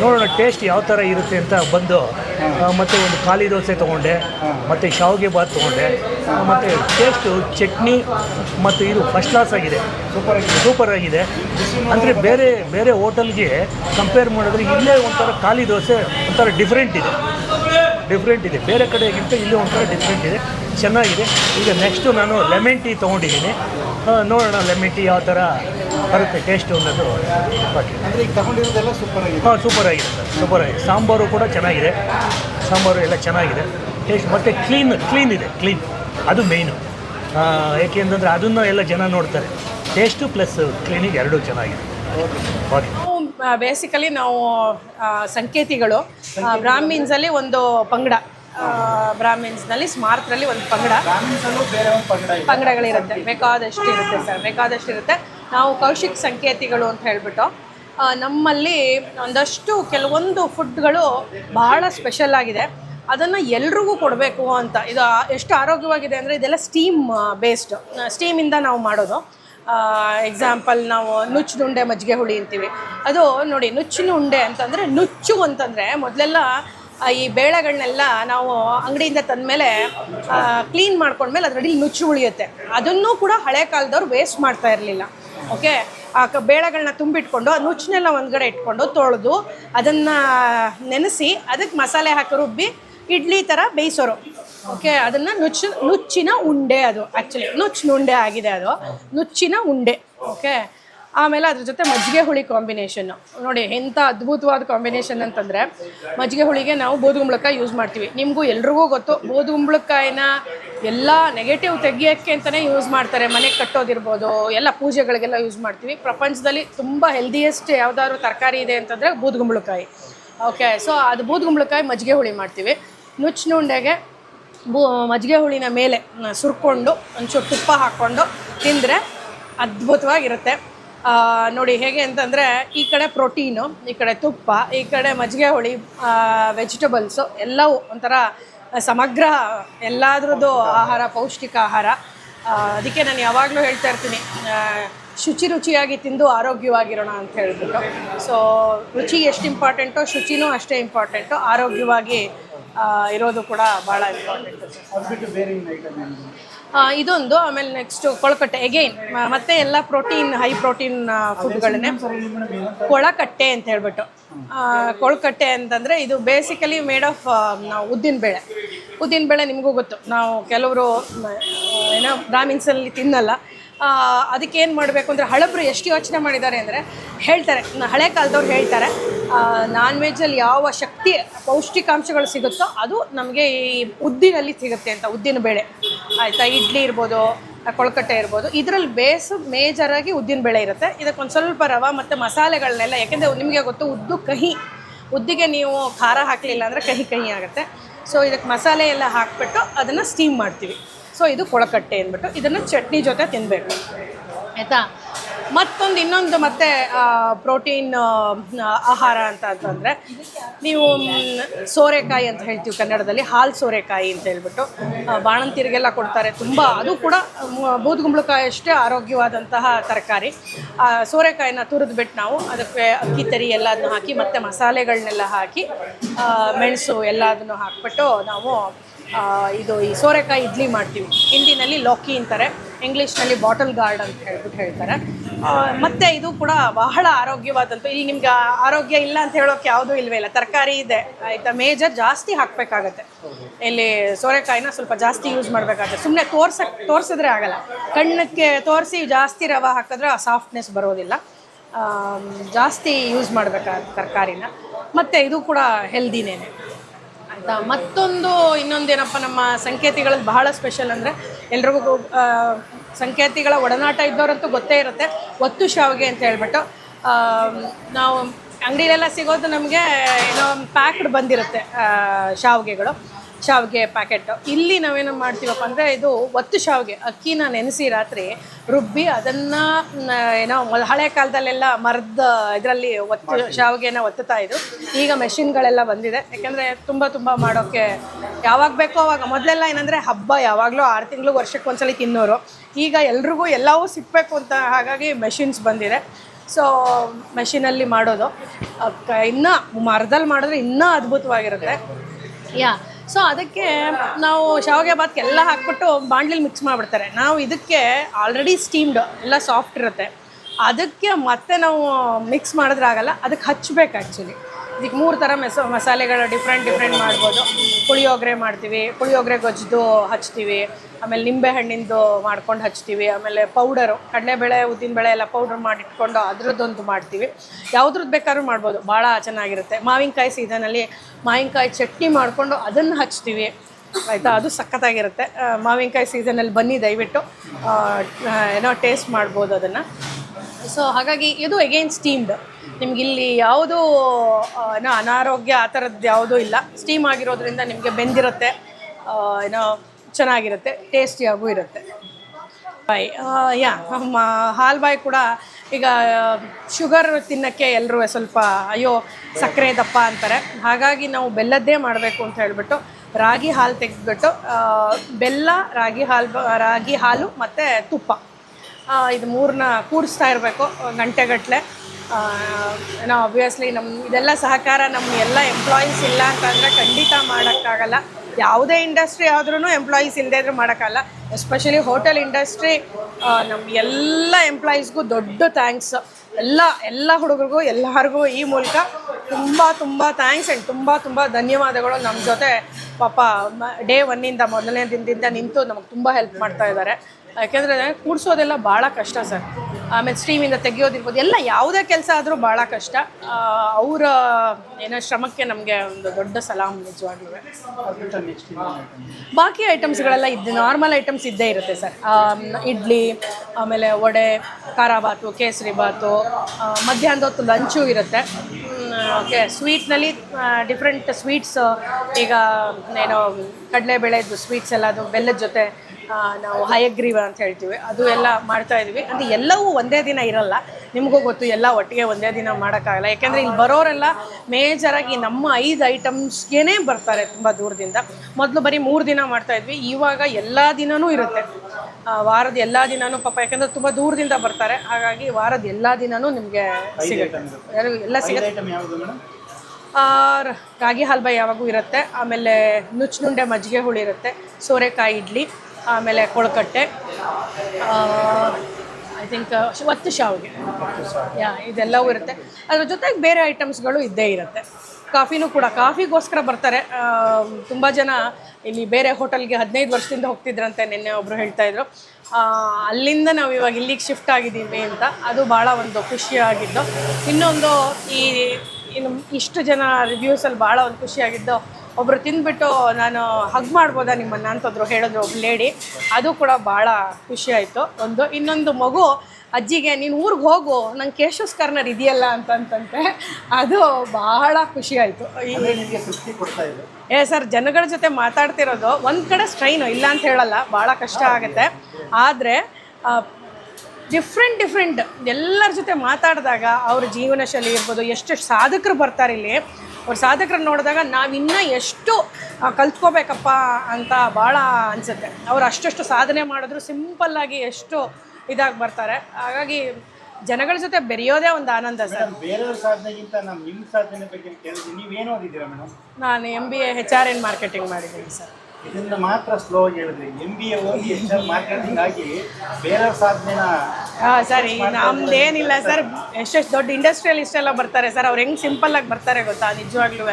ನೋಡೋಣ ಟೇಸ್ಟ್ ಯಾವ ಥರ ಇರುತ್ತೆ ಅಂತ ಬಂದು ಆ, ಮತ್ತೆ ಒಂದು ಖಾಲಿ ದೋಸೆ ತೊಗೊಂಡೆ ಮತ್ತು ಶಾವಿಗೆ ಬಾತ್ ತೊಗೊಂಡೆ ಮತ್ತು ಟೇಸ್ಟು ಚಟ್ನಿ ಮತ್ತು ಇದು ಫಸ್ಟ್ ಕ್ಲಾಸ್ ಆಗಿದೆ. ಸೂಪರ್ ಆಗಿದೆ. ಸೂಪರ್ ಆಗಿದೆ. ಅಂದರೆ ಬೇರೆ ಬೇರೆ ಹೋಟೆಲ್ಗೆ ಕಂಪೇರ್ ಮಾಡಿದ್ರೆ ಇಲ್ಲೇ ಒಂಥರ ಖಾಲಿ ದೋಸೆ ಒಂಥರ ಡಿಫ್ರೆಂಟ್ ಇದೆ. ಡಿಫ್ರೆಂಟ್ ಇದೆ. ಬೇರೆ ಕಡೆಗಿಂತ ಇಲ್ಲಿ ಒಂಥರ ಡಿಫ್ರೆಂಟ್ ಇದೆ. ಚೆನ್ನಾಗಿದೆ. ಈಗ ನೆಕ್ಸ್ಟು ನಾನು ಲೆಮನ್ ಟೀ ತೊಗೊಂಡಿದ್ದೀನಿ. ನೋಡೋಣ ಲೆಮನ್ ಟೀ ಯಾವ ಥರ ಬರುತ್ತೆ ಟೇಸ್ಟು ಅನ್ನೋದು. ಅಂದರೆ ಈಗ ತಗೊಂಡಿರೋದೆಲ್ಲ ಸೂಪರ್ ಆಗಿದೆ. ಹಾಂ ಸೂಪರ್ ಆಗಿದೆ ಸರ್ ಸೂಪರ್ ಆಗಿದೆ. ಸಾಂಬಾರು ಕೂಡ ಚೆನ್ನಾಗಿದೆ. ಸಾಂಬಾರು ಎಲ್ಲ ಚೆನ್ನಾಗಿದೆ. ಟೇಸ್ಟ್ ಮತ್ತು ಕ್ಲೀನ್ ಕ್ಲೀನ್ ಇದೆ ಕ್ಲೀನ್ ಅದು ಮೇಯ್ನು ಏಕೆಂತಂದರೆ ಅದನ್ನು ಎಲ್ಲ ಜನ ನೋಡ್ತಾರೆ. ಟೇಸ್ಟು ಪ್ಲಸ್ ಕ್ಲೀನಿಗೆ ಎರಡೂ ಚೆನ್ನಾಗಿದೆ. ಓಕೆ ಬೇಸಿಕಲಿ ನಾವು ಸಂಕೇತಿಗಳು. ಬ್ರಾಹ್ಮಿನ್ಸಲ್ಲಿ ಒಂದು ಪಂಗಡ. ಬ್ರಾಹ್ಮಿನ್ಸ್ನಲ್ಲಿ ಸ್ಮಾರ್ತರಲ್ಲಿ ಒಂದು ಪಂಗಡ. ಪಂಗಡಗಳಿರುತ್ತೆ. ಬೇಕಾದಷ್ಟು ಇರುತ್ತೆ ಸರ್ ಬೇಕಾದಷ್ಟು ಇರುತ್ತೆ ನಾವು ಕೌಶಿಕ್ ಸಂಕೇತಿಗಳು ಅಂತ ಹೇಳಿಬಿಟ್ಟು ನಮ್ಮಲ್ಲಿ ಒಂದಷ್ಟು ಕೆಲವೊಂದು ಫುಡ್ಗಳು ಬಹಳ ಸ್ಪೆಷಲ್ ಆಗಿದೆ. ಅದನ್ನು ಎಲ್ರಿಗೂ ಕೊಡಬೇಕು ಅಂತ, ಇದು ಎಷ್ಟು ಆರೋಗ್ಯವಾಗಿದೆ ಅಂದರೆ ಇದೆಲ್ಲ ಸ್ಟೀಮ್ ಬೇಸ್ಡ್ ಸ್ಟೀಮಿಂದ ನಾವು ಮಾಡೋದು. ಎಕ್ಸಾಂಪಲ್ ನಾವು ನುಚ್ಚಿನುಂಡೆ ಮಜ್ಜಿಗೆ ಹುಳಿ ಅಂತೀವಿ. ಅದು ನೋಡಿ ನುಚ್ಚಿನ ಉಂಡೆ ಅಂತಂದರೆ ನುಚ್ಚು ಅಂತಂದರೆ ಮೊದಲೆಲ್ಲ ಈ ಬೇಳೆಗಳನ್ನೆಲ್ಲ ನಾವು ಅಂಗಡಿಯಿಂದ ತಂದಮೇಲೆ ಕ್ಲೀನ್ ಮಾಡ್ಕೊಂಡ್ಮೇಲೆ ಅದರಲ್ಲಿ ನುಚ್ಚು ಉಳಿಯುತ್ತೆ. ಅದನ್ನೂ ಕೂಡ ಹಳೆ ಕಾಲದವ್ರು ವೇಸ್ಟ್ ಮಾಡ್ತಾ ಇರಲಿಲ್ಲ. ಓಕೆ? ಆ ಕ ಬೇಳೆಗಳನ್ನ ತುಂಬಿಟ್ಕೊಂಡು ಆ ನುಚ್ಚನೆಲ್ಲ ಒಂದ್ಗಡೆ ಇಟ್ಕೊಂಡು ತೊಳೆದು ಅದನ್ನು ನೆನೆಸಿ ಅದಕ್ಕೆ ಮಸಾಲೆ ಹಾಕಿ ರುಬ್ಬಿ ಇಡ್ಲಿ ಥರ ಬೇಯಿಸೋರು. ಓಕೆ? ಅದನ್ನು ನುಚ್ಚು ನುಚ್ಚಿನ ಉಂಡೆ ಅದು. ಆ್ಯಕ್ಚುಲಿ ನುಚ್ಚಿನ ಉಂಡೆ ಆಗಿದೆ ಅದು. ನುಚ್ಚಿನ ಉಂಡೆ. ಓಕೆ? ಆಮೇಲೆ ಅದ್ರ ಜೊತೆ ಮಜ್ಜಿಗೆ ಹುಳಿ ಕಾಂಬಿನೇಷನ್ನು ನೋಡಿ ಎಂಥ ಅದ್ಭುತವಾದ ಕಾಂಬಿನೇಷನ್ ಅಂತಂದರೆ, ಮಜ್ಜಿಗೆ ಹುಳಿಗೆ ನಾವು ಬೂದುಗುಂಬಳಕಾಯಿ ಯೂಸ್ ಮಾಡ್ತೀವಿ. ನಿಮಗೂ ಎಲ್ರಿಗೂ ಗೊತ್ತು ಬೂದುಗುಂಬಳಕಾಯಿನ ಎಲ್ಲ ನೆಗೆಟಿವ್ ತೆಗಿಯೋಕ್ಕೆ ಅಂತಲೇ ಯೂಸ್ ಮಾಡ್ತಾರೆ. ಮನೆಗೆ ಕಟ್ಟೋದಿರ್ಬೋದು, ಎಲ್ಲ ಪೂಜೆಗಳಿಗೆಲ್ಲ ಯೂಸ್ ಮಾಡ್ತೀವಿ. ಪ್ರಪಂಚದಲ್ಲಿ ತುಂಬ ಹೆಲ್ದಿಯೆಸ್ಟ್ ಯಾವ್ದಾದ್ರು ತರಕಾರಿ ಇದೆ ಅಂತಂದರೆ ಬೂದುಗುಂಬಳಕಾಯಿ ಓಕೆ ಸೊ ಅದು ಬೂದುಗುಂಬಳಕಾಯಿ ಮಜ್ಜಿಗೆ ಹುಳಿ ಮಾಡ್ತೀವಿ. ನುಚ್ಚುನುಂಡೆಗೆ ಬೂ, ಮಜ್ಜಿಗೆ ಹುಳಿನ ಮೇಲೆ ಸುರ್ಕೊಂಡು, ಒಂಚೂರು ತುಪ್ಪ ಹಾಕ್ಕೊಂಡು ತಿಂದರೆ ಅದ್ಭುತವಾಗಿರುತ್ತೆ. ನೋಡಿ ಹೇಗೆ ಅಂತಂದರೆ ಈ ಕಡೆ ಪ್ರೋಟೀನು, ಈ ಕಡೆ ತುಪ್ಪ, ಈ ಕಡೆ ಮಜ್ಜಿಗೆ ಹುಳಿ ವೆಜಿಟೇಬಲ್ಸು ಎಲ್ಲವೂ ಒಂಥರ ಸಮಗ್ರ ಎಲ್ಲದ್ರದ್ದು ಆಹಾರ, ಪೌಷ್ಟಿಕ ಆಹಾರ. ಅದಕ್ಕೆ ನಾನು ಯಾವಾಗಲೂ ಹೇಳ್ತಾ ಇರ್ತೀನಿ ಶುಚಿ ರುಚಿಯಾಗಿ ತಿಂದು ಆರೋಗ್ಯವಾಗಿರೋಣ ಅಂತ ಹೇಳ್ಬಿಟ್ಟು. ಸೊ ರುಚಿ ಎಷ್ಟು ಇಂಪಾರ್ಟೆಂಟೋ ಶುಚಿನೂ ಅಷ್ಟೇ ಇಂಪಾರ್ಟೆಂಟು ಆರೋಗ್ಯವಾಗಿ ಇರೋದು ಕೂಡ ಭಾಳ ಇಂಪಾರ್ಟೆಂಟು ಇದೊಂದು, ಆಮೇಲೆ ನೆಕ್ಸ್ಟ್ ಕೊಳಕಟ್ಟೆ. ಎಗೈನ್ ಮತ್ತೆ ಎಲ್ಲ ಪ್ರೋಟೀನ್ ಹೈ ಪ್ರೋಟೀನ್ ಫುಡ್ಗಳನ್ನೇ ಕೊಳಕಟ್ಟೆ ಅಂತ ಹೇಳ್ಬಿಟ್ಟು. ಕೊಳಕಟ್ಟೆ ಅಂತಂದರೆ ಇದು ಬೇಸಿಕಲಿ ಮೇಡ್ ಆಫ್ ಉದ್ದಿನ ಬೇಳೆ. ಉದ್ದಿನ ಬೇಳೆ ನಿಮಗೂ ಗೊತ್ತು. ನಾವು ಕೆಲವರು ಏನೋ ಬ್ರಾಹ್ಮಿನ್ಸಲ್ಲಿ ತಿನ್ನಲ್ಲ. ಅದಕ್ಕೆ ಏನು ಮಾಡಬೇಕು ಅಂದರೆ ಹಳಬ್ರು ಎಷ್ಟು ಯೋಚನೆ ಮಾಡಿದ್ದಾರೆ ಅಂದರೆ ಹೇಳ್ತಾರೆ. ಹಳೆ ಕಾಲದವ್ರು ಹೇಳ್ತಾರೆ ನಾನ್ ವೆಜ್ಜಲ್ಲಿ ಯಾವ ಶಕ್ತಿ, ಪೌಷ್ಟಿಕಾಂಶಗಳು ಸಿಗುತ್ತೋ ಅದು ನಮಗೆ ಈ ಉದ್ದಿನಲ್ಲಿ ಸಿಗುತ್ತೆ ಅಂತ, ಉದ್ದಿನ ಬೇಳೆ. ಆಯಿತಾ, ಇಡ್ಲಿ ಇರ್ಬೋದು, ಕೊಳ್ಕಟ್ಟೆ ಇರ್ಬೋದು, ಇದರಲ್ಲಿ ಬೇಸು ಮೇಜರಾಗಿ ಉದ್ದಿನ ಬೇಳೆ ಇರುತ್ತೆ. ಇದಕ್ಕೊಂದು ಸ್ವಲ್ಪ ರವೆ ಮತ್ತು ಮಸಾಲೆಗಳನ್ನೆಲ್ಲ ಯಾಕೆಂದರೆ ನಿಮಗೆ ಗೊತ್ತು ಉದ್ದು ಕಹಿ. ಉದ್ದಿಗೆ ನೀವು ಖಾರ ಹಾಕಲಿಲ್ಲ ಅಂದರೆ ಕಹಿ ಕಹಿ ಆಗುತ್ತೆ. ಸೊ ಇದಕ್ಕೆ ಮಸಾಲೆ ಎಲ್ಲ ಹಾಕ್ಬಿಟ್ಟು ಅದನ್ನು ಸ್ಟೀಮ್ ಮಾಡ್ತೀವಿ. ಸೊ ಇದು ಕೊಳಕಟ್ಟೆ ಅಂದ್ಬಿಟ್ಟು ಇದನ್ನು ಚಟ್ನಿ ಜೊತೆ ತಿನ್ನಬೇಕು ಆಯಿತಾ? ಮತ್ತೊಂದು ಇನ್ನೊಂದು ಮತ್ತೆ ಪ್ರೋಟೀನ್ ಆಹಾರ ಅಂತ ಅಂತಂದರೆ, ನೀವು ಸೋರೆಕಾಯಿ ಅಂತ ಹೇಳ್ತೀವಿ ಕನ್ನಡದಲ್ಲಿ, ಹಾಲು ಸೋರೆಕಾಯಿ ಅಂತ ಹೇಳ್ಬಿಟ್ಟು ಬಾಣಂತಿರಿಗೆಲ್ಲ ಕೊಡ್ತಾರೆ. ತುಂಬ, ಅದು ಕೂಡ ಬೂದುಗುಂಬಳಕಾಯಿ ಅಷ್ಟೇ ಆರೋಗ್ಯವಾದಂತಹ ತರಕಾರಿ. ಸೋರೆಕಾಯಿನ ತುರಿದ್ಬಿಟ್ಟು ನಾವು ಅದಕ್ಕೆ ಅಕ್ಕಿ, ತರಿ ಎಲ್ಲದನ್ನು ಹಾಕಿ, ಮತ್ತು ಮಸಾಲೆಗಳನ್ನೆಲ್ಲ ಹಾಕಿ ಮೆಣಸು ಎಲ್ಲದನ್ನು ಹಾಕ್ಬಿಟ್ಟು ನಾವು ಇದು ಈ ಸೋರೆಕಾಯಿ ಇಡ್ಲಿ ಮಾಡ್ತೀವಿ. ಹಿಂದಿನಲ್ಲಿ ಲೋಕಿ ಅಂತಾರೆ. ಇಂಗ್ಲೀಷ್ನಲ್ಲಿ ಬಾಟಲ್ ಗಾರ್ಡ್ ಅಂತ ಹೇಳ್ಬಿಟ್ಟು ಹೇಳ್ತಾರೆ. ಮತ್ತು ಇದು ಕೂಡ ಬಹಳ ಆರೋಗ್ಯವಾದಂಥ ಇಲ್ಲಿ ನಿಮ್ಗೆ ಆರೋಗ್ಯ ಇಲ್ಲ ಅಂತ ಹೇಳೋಕೆ ಯಾವುದೂ ಇಲ್ಲವೇ ಇಲ್ಲ. ತರಕಾರಿ ಇದೆ. ಆಯಿತಾ? ಮೇಜರ್ ಜಾಸ್ತಿ ಹಾಕಬೇಕಾಗತ್ತೆ. ಇಲ್ಲಿ ಸೋರೆಕಾಯಿನ ಸ್ವಲ್ಪ ಜಾಸ್ತಿ ಯೂಸ್ ಮಾಡಬೇಕಾಗತ್ತೆ. ಸುಮ್ಮನೆ ತೋರ್ಸ, ತೋರಿಸಿದ್ರೆ ಆಗಲ್ಲ. ಕಣ್ಣಕ್ಕೆ ತೋರಿಸಿ ಜಾಸ್ತಿ ರವೆ ಹಾಕಿದ್ರೆ ಆ ಸಾಫ್ಟ್ನೆಸ್ ಬರೋದಿಲ್ಲ. ಜಾಸ್ತಿ ಯೂಸ್ ಮಾಡಬೇಕಾಗ ತರಕಾರಿನ. ಮತ್ತು ಇದು ಕೂಡ ಹೆಲ್ದಿನೇನೆ ಆಯಿತಾ ಮತ್ತೊಂದು ಇನ್ನೊಂದೇನಪ್ಪ, ನಮ್ಮ ಸಂಕೇತಿಗಳಲ್ಲಿ ಬಹಳ ಸ್ಪೆಷಲ್ ಅಂದರೆ ಎಲ್ರಿಗೂ ಸಂಕೇತಿಗಳ ಒಡನಾಟ ಇದ್ದವರಂತೂ ಗೊತ್ತೇ ಇರುತ್ತೆ. ಒತ್ತು ಶಾವಿಗೆ ಅಂತ ಹೇಳ್ಬಿಟ್ಟು ನಾವು ಅಂಗಡಿಲೆಲ್ಲ ಸಿಗೋದು ನಮಗೆ ಏನೋ ಪ್ಯಾಕ್ಡ್ ಬಂದಿರುತ್ತೆ ಶಾವಿಗೆಗಳು. ಶಾವಿಗೆ ಪ್ಯಾಕೆಟು ಇಲ್ಲಿ ನಾವೇನು ಮಾಡ್ತೀವಪ್ಪ ಅಂದರೆ ಇದು ಒತ್ತು ಶಾವಿಗೆ ಅಕ್ಕಿನ ನೆನೆಸಿ ರಾತ್ರಿ ರುಬ್ಬಿ ಅದನ್ನು ಏನೋ ಹಳೆ ಕಾಲದಲ್ಲೆಲ್ಲ ಮರದ ಇದರಲ್ಲಿ ಒತ್ತು ಶಾವಿಗೆನ ಒತ್ತುತ್ತಾ ಇದ್ರು. ಈಗ ಮೆಷಿನ್ಗಳೆಲ್ಲ ಬಂದಿದೆ. ಯಾಕೆಂದರೆ ತುಂಬ ತುಂಬ ಮಾಡೋಕ್ಕೆ ಯಾವಾಗ ಬೇಕೋ ಅವಾಗ. ಮೊದಲೆಲ್ಲ ಏನಂದರೆ ಹಬ್ಬ ಯಾವಾಗಲೂ ಆರು ತಿಂಗಳು ವರ್ಷಕ್ಕೆ ಒಂದ್ಸಲಿ ತಿನ್ನೋರು. ಈಗ ಎಲ್ರಿಗೂ ಎಲ್ಲವೂ ಸಿಗಬೇಕು ಅಂತ ಹಾಗಾಗಿ ಮೆಷಿನ್ಸ್ ಬಂದಿದೆ. ಸೊ ಮೆಷಿನಲ್ಲಿ ಮಾಡೋದು. ಅಕ್ಕ- ಇನ್ನೂ ಮರದಲ್ಲಿ ಮಾಡಿದ್ರೆ ಇನ್ನೂ ಅದ್ಭುತವಾಗಿರುತ್ತೆ. ಯಾ ಸೊ ಅದಕ್ಕೆ ನಾವು ಶಾವಿಗೆ ಬಾತ್ಗೆ ಎಲ್ಲ ಹಾಕ್ಬಿಟ್ಟು ಬಾಂಡ್ಲಿಲಿ ಮಿಕ್ಸ್ ಮಾಡಿಬಿಡ್ತಾರೆ. ನಾವು ಇದಕ್ಕೆ ಆಲ್ರೆಡಿ ಸ್ಟೀಮ್ಡ್ ಎಲ್ಲ ಸಾಫ್ಟ್ ಇರುತ್ತೆ. ಅದಕ್ಕೆ ಮತ್ತೆ ನಾವು ಮಿಕ್ಸ್ ಮಾಡಿದ್ರೆ ಆಗಲ್ಲ. ಅದಕ್ಕೆ ಹಚ್ಚಬೇಕು ಆ್ಯಕ್ಚುಲಿ ಇದಕ್ಕೆ ಮೂರು ಥರ ಮೆಸ ಮಸಾಲೆಗಳು ಡಿಫ್ರೆಂಟ್ ಡಿಫ್ರೆಂಟ್ ಮಾಡ್ಬೋದು. ಪುಳಿಯೋಗರೆ ಮಾಡ್ತೀವಿ. ಪುಳಿಯೋಗರೆ ಗೊಜ್ಜು ಹಚ್ತೀವಿ. ಆಮೇಲೆ ನಿಂಬೆ ಹಣ್ಣಿಂದು ಮಾಡ್ಕೊಂಡು ಹಚ್ತೀವಿ. ಆಮೇಲೆ ಪೌಡರು ಕಡಲೆಬೇಳೆ ಉದ್ದಿನಬೇಳೆ ಎಲ್ಲ ಪೌಡ್ರ್ ಮಾಡಿಟ್ಕೊಂಡು ಅದ್ರದ್ದೊಂದು ಮಾಡ್ತೀವಿ. ಯಾವುದ್ರದ್ದು ಬೇಕಾದ್ರೂ ಮಾಡ್ಬೋದು. ಭಾಳ ಚೆನ್ನಾಗಿರುತ್ತೆ. ಮಾವಿನಕಾಯಿ ಸೀಸನಲ್ಲಿ ಮಾವಿನಕಾಯಿ ಚಟ್ನಿ ಮಾಡಿಕೊಂಡು ಅದನ್ನು ಹಚ್ತೀವಿ. ಆಯಿತಾ? ಅದು ಸಖತ್ತಾಗಿರುತ್ತೆ. ಮಾವಿನಕಾಯಿ ಸೀಸನಲ್ಲಿ ಬನ್ನಿ ದಯವಿಟ್ಟು. ಏನೋ ಟೇಸ್ಟ್ ಮಾಡ್ಬೋದು ಅದನ್ನು. ಸೊ ಹಾಗಾಗಿ ಇದು ಎಗೈನ್ ಸ್ಟೀಮ್ಡ್ ನಿಮ್ಗೆ ಇಲ್ಲಿ ಯಾವುದೂ ಏನೋ ಅನಾರೋಗ್ಯ ಆ ಥರದ್ದು ಯಾವುದೂ ಇಲ್ಲ. ಸ್ಟೀಮ್ ಆಗಿರೋದ್ರಿಂದ ನಿಮಗೆ ಬೆಂದಿರುತ್ತೆ. ಏನೋ ಚೆನ್ನಾಗಿರುತ್ತೆ, ಟೇಸ್ಟಿಯಾಗೂ ಇರುತ್ತೆ. ಬಾಯ್. ಯಾ ಹಾಲು ಬಾಯಿ ಕೂಡ ಈಗ ಶುಗರ್ ತಿನ್ನೋಕ್ಕೆ ಎಲ್ಲರೂ ಸ್ವಲ್ಪ, ಅಯ್ಯೋ, ಸಕ್ಕರೆ ದಪ್ಪ ಅಂತಾರೆ. ಹಾಗಾಗಿ ನಾವು ಬೆಲ್ಲದ್ದೇ ಮಾಡಬೇಕು ಅಂತ ಹೇಳಿಬಿಟ್ಟು ರಾಗಿ ಹಾಲು ತೆಗೆದ್ಬಿಟ್ಟು ಬೆಲ್ಲ, ರಾಗಿ ಹಾಲು ರಾಗಿ ಹಾಲು ಮತ್ತು ತುಪ್ಪ. ಇದು ಮೂರನ್ನ ಕೂಡಿಸ್ತಾ ಇರಬೇಕು ಗಂಟೆಗಟ್ಟಲೆ ನಾವು ಆಬ್ವಿಯಸ್ಲಿ ನಮ್ಮ ಇದೆಲ್ಲ ಸಹಕಾರ ನಮ್ಮ ಎಲ್ಲ ಎಂಪ್ಲಾಯೀಸ್ ಇಲ್ಲ ಅಂತಂದರೆ ಖಂಡಿತ ಮಾಡೋಕ್ಕಾಗಲ್ಲ. ಯಾವುದೇ ಇಂಡಸ್ಟ್ರಿ ಆದ್ರೂ ಎಂಪ್ಲಾಯೀಸ್ ಇಲ್ಲದೇ ಇದ್ರೂ ಮಾಡೋಕ್ಕಲ್ಲ ಎಸ್ಪೆಷಲಿ ಹೋಟೆಲ್ ಇಂಡಸ್ಟ್ರಿ ನಮ್ಮ ಎಲ್ಲ ಎಂಪ್ಲಾಯೀಸ್ಗೂ ದೊಡ್ಡ ಥ್ಯಾಂಕ್ಸ್ ಎಲ್ಲ ಎಲ್ಲ ಹುಡುಗರಿಗೂ, ಎಲ್ಲರಿಗೂ ಈ ಮೂಲಕ ತುಂಬ ತುಂಬ ಥ್ಯಾಂಕ್ಸ್ ಆ್ಯಂಡ್ ತುಂಬ ತುಂಬ ಧನ್ಯವಾದಗಳು. ನಮ್ಮ ಜೊತೆ ಪಾಪ ಡೇ ಒನ್ನಿಂದ ಮೊದಲನೇ ದಿನದಿಂದ ನಿಂತು ನಮಗೆ ತುಂಬ ಹೆಲ್ಪ್ ಮಾಡ್ತಾ ಇದ್ದಾರೆ ಯಾಕೆಂದರೆ ಕೂಡಿಸೋದೆಲ್ಲ ಭಾಳ ಕಷ್ಟ ಸರ್. ಆಮೇಲೆ ಸ್ಟ್ರೀಮಿಂದ ತೆಗೆಯೋದಿರ್ಬೋದು, ಎಲ್ಲ ಯಾವುದೇ ಕೆಲಸ ಆದರೂ ಭಾಳ ಕಷ್ಟ. ಅವರ, ಏನೋ ಶ್ರಮಕ್ಕೆ ನಮಗೆ ಒಂದು ದೊಡ್ಡ ಸಲಾಮ್ ನಿಜವಾಗ್ಲೂ ಬಾಕಿ ಐಟಮ್ಸ್ಗಳೆಲ್ಲ ಇದ್ದು ನಾರ್ಮಲ್ ಐಟಮ್ಸ್ ಇದ್ದೇ ಇರುತ್ತೆ ಸರ್. ಇಡ್ಲಿ, ಆಮೇಲೆ ವಡೆ, ಖಾರ ಬಾತು, ಕೇಸರಿ ಬಾತು ಮಧ್ಯಾಹ್ನದ ಹೊತ್ತು ಲಂಚು ಇರುತ್ತೆ. ಓಕೆ, ಸ್ವೀಟ್ನಲ್ಲಿ ಡಿಫ್ರೆಂಟ್ ಸ್ವೀಟ್ಸ್ ಈಗ, ಏನೋ ಕಡಲೆಬೇಳೆದು ಸ್ವೀಟ್ಸ್ ಎಲ್ಲ ಅದು ಬೆಲ್ಲದ ಜೊತೆ ನಾವು ಹಯಗ್ರೀವ ಅಂತ ಹೇಳ್ತೀವಿ. ಅದು ಎಲ್ಲ ಮಾಡ್ತಾ ಇದ್ವಿ. ಅಂದರೆ ಎಲ್ಲವೂ ಒಂದೇ ದಿನ ಇರಲ್ಲ. ನಿಮಗೂ ಗೊತ್ತು ಎಲ್ಲ ಒಟ್ಟಿಗೆ ಒಂದೇ ದಿನ ಮಾಡೋಕ್ಕಾಗಲ್ಲ. ಯಾಕೆಂದರೆ ಇಲ್ಲಿ ಬರೋರೆಲ್ಲ ಮೇಜರಾಗಿ ನಮ್ಮ ಐದು ಐಟಮ್ಸ್ಗೇ ಬರ್ತಾರೆ ತುಂಬ ದೂರದಿಂದ. ಮೊದಲು ಬರೀ ಮೂರು ದಿನ ಮಾಡ್ತಾ ಇದ್ವಿ. ಇವಾಗ ಎಲ್ಲ ದಿನವೂ ಇರುತ್ತೆ. ವಾರದ ಎಲ್ಲ ದಿನವೂ ಪಾಪ ಯಾಕೆಂದರೆ ತುಂಬ ದೂರದಿಂದ ಬರ್ತಾರೆ. ಹಾಗಾಗಿ ವಾರದ ಎಲ್ಲ ದಿನವೂ ನಿಮಗೆ ಸಿಗುತ್ತೆ. ಎಲ್ಲ- ಎಲ್ಲ ಸಿಗುತ್ತೆ. ರಾಗಿ ಹಲ್ವ ಯಾವಾಗೂ ಇರುತ್ತೆ. ಆಮೇಲೆ ನುಚ್ಚುನುಂಡೆ ಮಜ್ಜಿಗೆ ಹುಳಿ ಇರುತ್ತೆ. ಸೋರೆಕಾಯಿ ಇಡ್ಲಿ. ಆಮೇಲೆ ಕೊಳಕಟ್ಟೆ ಐ ಥಿಂಕ್ ಒತ್ತು ಶಾವಿಗೆ. ಯಾ, ಇದೆಲ್ಲವೂ ಇರುತ್ತೆ. ಅದ್ರ ಜೊತೆಗೆ ಬೇರೆ ಐಟಮ್ಸ್ಗಳು ಇದ್ದೇ ಇರುತ್ತೆ. ಕಾಫಿನೂ ಕೂಡ, ಕಾಫಿಗೋಸ್ಕರ ಬರ್ತಾರೆ. ತುಂಬ ಜನ ಇಲ್ಲಿ ಬೇರೆ ಹೋಟೆಲ್ಗೆ ಹದಿನೈದು ವರ್ಷದಿಂದ ಹೋಗ್ತಿದ್ರಂತೆ ನಿನ್ನೆ ಒಬ್ಬರು ಹೇಳ್ತಾಯಿದ್ರು ಅಲ್ಲಿಂದ ನಾವು ಇವಾಗ ಇಲ್ಲಿಗೆ ಶಿಫ್ಟ್ ಆಗಿದ್ದೀವಿ ಅಂತ. ಅದು ಭಾಳ ಒಂದು ಖುಷಿಯಾಗಿದ್ದು ಇನ್ನೊಂದು ಈ, ಇನ್ನು ಇಷ್ಟು ಜನ ರಿವ್ಯೂಸಲ್ಲಿ ಭಾಳ ಒಂದು ಖುಷಿಯಾಗಿದ್ದು ಒಬ್ಬರು ತಿಂದ್ಬಿಟ್ಟು ನಾನು ಹಗ್ ಮಾಡ್ಬೋದಾ ನಿಮ್ಮನ್ನು ಅಂತಂದ್ರು ಹೇಳಿದ್ರು ಒಬ್ಬ ಲೇಡಿ ಅದು ಕೂಡ ಭಾಳ ಖುಷಿ ಆಯಿತು. ಒಂದು ಇನ್ನೊಂದು ಮಗು ಅಜ್ಜಿಗೆ ನೀನು ಊರಿಗೆ ಹೋಗು ನಂಗೆ ಕೇಶಸ್ ಕರ್ನರ್ ಇದೆಯಲ್ಲ ಅಂತಂತಂತೆ ಅದು ಬಹಳ ಖುಷಿ ಆಯಿತು. ನಿಮಗೆ ತೃಪ್ತಿ ಕೊಡ್ತಾ ಇದೆ? ಏ ಸರ್ ಜನಗಳ ಜೊತೆ ಮಾತಾಡ್ತಿರೋದು ಒಂದು ಕಡೆ ಸ್ಟ್ರೈನು ಇಲ್ಲ ಅಂತ ಹೇಳಲ್ಲ ಭಾಳ ಕಷ್ಟ ಆಗುತ್ತೆ. ಆದರೆ ಡಿಫ್ರೆಂಟ್ ಡಿಫ್ರೆಂಟ್ ಎಲ್ಲರ ಜೊತೆ ಮಾತಾಡಿದಾಗ ಅವ್ರ ಜೀವನ ಶೈಲಿ ಇರ್ಬೋದು ಎಷ್ಟೆಷ್ಟು ಸಾಧಕರು ಬರ್ತಾರೆ ಇಲ್ಲಿ. ಅವ್ರ ಸಾಧಕರನ್ನ ನೋಡಿದಾಗ ನಾವಿನ್ನೂ ಎಷ್ಟು ಕಲ್ತ್ಕೋಬೇಕಪ್ಪ ಅಂತ ಭಾಳ ಅನಿಸುತ್ತೆ. ಅವ್ರು ಅಷ್ಟಷ್ಟು ಸಾಧನೆ ಮಾಡಿದ್ರು ಸಿಂಪಲ್ಲಾಗಿ ಎಷ್ಟು ಇದಾಗಿ ಬರ್ತಾರೆ. ಹಾಗಾಗಿ ಜನಗಳ ಜೊತೆ ಬೆರೆಯೋದೇ ಒಂದು ಆನಂದ ಸರ್. ಬೇರೆಯವ್ರ ಸಾಧನೆಗಿಂತ ನಮ್ಮ ನಿಮ್ಮ ಸಾಧನೆ ಬಗ್ಗೆ ಕೇಳಿದ್ವಿ ನೀವೇನು ಓದಿದ್ದೀರಾ ಮೇಡಮ್? ನಾನು M B A H R and marketing ಮಾಡಿದ್ದೀನಿ ಸರ್. ಇದನ್ನ ಮಾತ್ರ ಸ್ಲೋ ಆಗಿ ಹೇಳಿದ್ರಿ ಎಂ ಬಿ ಎ ಓದಿ ಎಚ್ ಆರ್ ಮಾರ್ಕೆಟಿಂಗ್ ಆಗಿ ಬೇರೆಯವ್ರ ಸಾಧನೆನ ಸರ್ ನಮ್ದು ಏನಿಲ್ಲ ಸರ್. ಎಷ್ಟೆಷ್ಟು ದೊಡ್ಡ ಇಂಡಸ್ಟ್ರಿಯಲಿಸ್ಟ್ ಎಲ್ಲ ಬರ್ತಾರೆ ಸರ್. ಅವ್ರು ಹೆಂಗೆ ಆಗಿ ಬರ್ತಾರೆ ಗೊತ್ತಾ? ನಿಜವಾಗ್ಲೂ.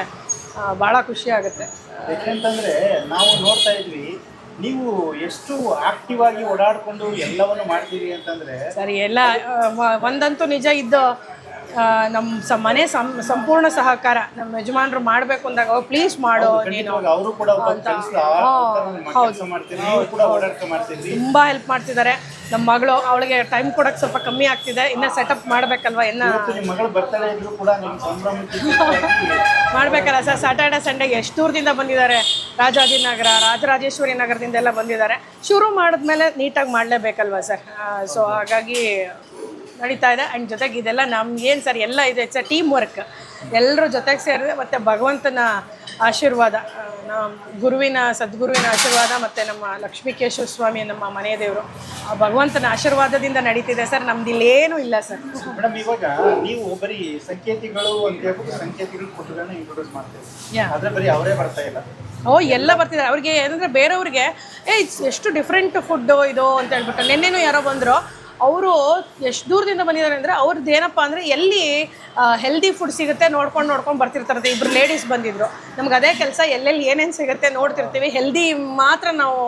ಭಾಳ ಖುಷಿ ಆಗುತ್ತೆ. ಯಾಕೆಂತಂದ್ರೆ ನಾವು ನೋಡ್ತಾ ಇದ್ವಿ ನೀವು ಎಷ್ಟು ಆಕ್ಟಿವ್ ಆಗಿ ಓಡಾಡ್ಕೊಂಡು ಎಲ್ಲವನ್ನು ಮಾಡ್ತೀರಿ ಅಂತಂದ್ರೆ ಸರಿ ಎಲ್ಲ ಒಂದಂತೂ ನಿಜ ಇದ್ದು ನಮ್ಮ ಸ ಮನೆ ಸಂ ಸಂಪೂರ್ಣ ಸಹಕಾರ ನಮ್ಮ ಯಜಮಾನರು ಮಾಡಬೇಕು ಅಂದಾಗ ಪ್ಲೀಸ್ ಮಾಡು ನೀನು. ಮಾಡ್ತೀರಿ ತುಂಬ ಹೆಲ್ಪ್ ಮಾಡ್ತಿದ್ದಾರೆ. ನಮ್ಮ ಮಗಳು ಅವಳಿಗೆ ಟೈಮ್ ಕೊಡಕ್ಕೆ ಸ್ವಲ್ಪ ಕಮ್ಮಿ ಆಗ್ತಿದೆ. ಇನ್ನೂ ಸೆಟಪ್ ಮಾಡಬೇಕಲ್ವ ಇನ್ನು? ಮಾಡ್ಬೇಕಲ್ಲ. ಸರ್. ಸ್ಯಾಟರ್ಡೆ ಸಂಡೇಗೆ ಎಷ್ಟು ದೂರದಿಂದ ಬಂದಿದ್ದಾರೆ? ರಾಜಾಜಿನಗರ ರಾಜರಾಜೇಶ್ವರಿ ನಗರದಿಂದ ಎಲ್ಲ ಬಂದಿದ್ದಾರೆ. ಶುರು ಮಾಡಿದ್ಮೇಲೆ ನೀಟಾಗಿ ಮಾಡಲೇಬೇಕಲ್ವ ಸರ್? ಸೊ ಹಾಗಾಗಿ ನಡೀತಾ ಇದೆ. ಆ್ಯಂಡ್ ಜೊತೆಗೆ ಇದೆಲ್ಲ ನಮ್ಗೇನು ಸರ್ ಎಲ್ಲ ಇದೆ. ಇಟ್ಸ್ ಅ ಟೀಮ್ ವರ್ಕ್ ಎಲ್ಲರೂ ಜೊತೆಗೆ ಸೇರಿದೆ ಮತ್ತು ಭಗವಂತನ ಆಶೀರ್ವಾದ ನಮ್ಮ ಗುರುವಿನ ಸದ್ಗುರುವಿನ ಆಶೀರ್ವಾದ ಮತ್ತು ನಮ್ಮ ಲಕ್ಷ್ಮೀಕೇಶ್ವರ ಸ್ವಾಮಿ ನಮ್ಮ ಮನೆ ದೇವರು ಆ ಭಗವಂತನ ಆಶೀರ್ವಾದದಿಂದ ನಡೀತಿದೆ ಸರ್. ನಮ್ದು ಇಲ್ಲೇನೂ ಇಲ್ಲ ಸರ್. ಮೇಡಮ್ ಇವಾಗ ನೀವು ಬರೀ ಸಂಕೇತಿಗಳು ಅಂತ ಹೇಳ್ಬಿಟ್ಟು ಸಂಕೇತಿಗಳು ಇಂಟ್ರೊಡ್ಯೂಸ್ ಮಾಡ್ತೀವಿ ಯಾ ಆದ್ರೆ ಬರೀ ಅವರೇ ಬರ್ತಾ ಇಲ್ಲ. ಓ ಎಲ್ಲ ಬರ್ತಿದ್ದಾರೆ ಅವ್ರಿಗೆ ಏನಂದ್ರೆ ಬೇರೆಯವ್ರಿಗೆ ಏ ಇಟ್ಸ್ ಎಷ್ಟು ಡಿಫ್ರೆಂಟ್ ಫುಡ್ಡು ಇದು ಅಂತ ಹೇಳ್ಬಿಟ್ಟು. ನಿನ್ನೆನೂ ಯಾರೋ ಬಂದರು ಅವರು ಎಷ್ಟು ದೂರದಿಂದ ಬಂದಿದ್ದಾರೆ ಅಂದರೆ ಅವ್ರದ್ದು ಏನಪ್ಪ ಅಂದರೆ ಎಲ್ಲಿ ಹೆಲ್ದಿ ಫುಡ್ ಸಿಗುತ್ತೆ ನೋಡ್ಕೊಂಡು ನೋಡ್ಕೊಂಡು ಬರ್ತಿರ್ತಾರೆ ಇಬ್ಬರು ಲೇಡೀಸ್ ಬಂದಿದ್ರು. ನಮ್ಗೆ ಅದೇ ಕೆಲಸ ಎಲ್ಲೆಲ್ಲಿ ಏನೇನು ಸಿಗುತ್ತೆ ನೋಡ್ತಿರ್ತೀವಿ. ಹೆಲ್ದಿ ಮಾತ್ರ ನಾವು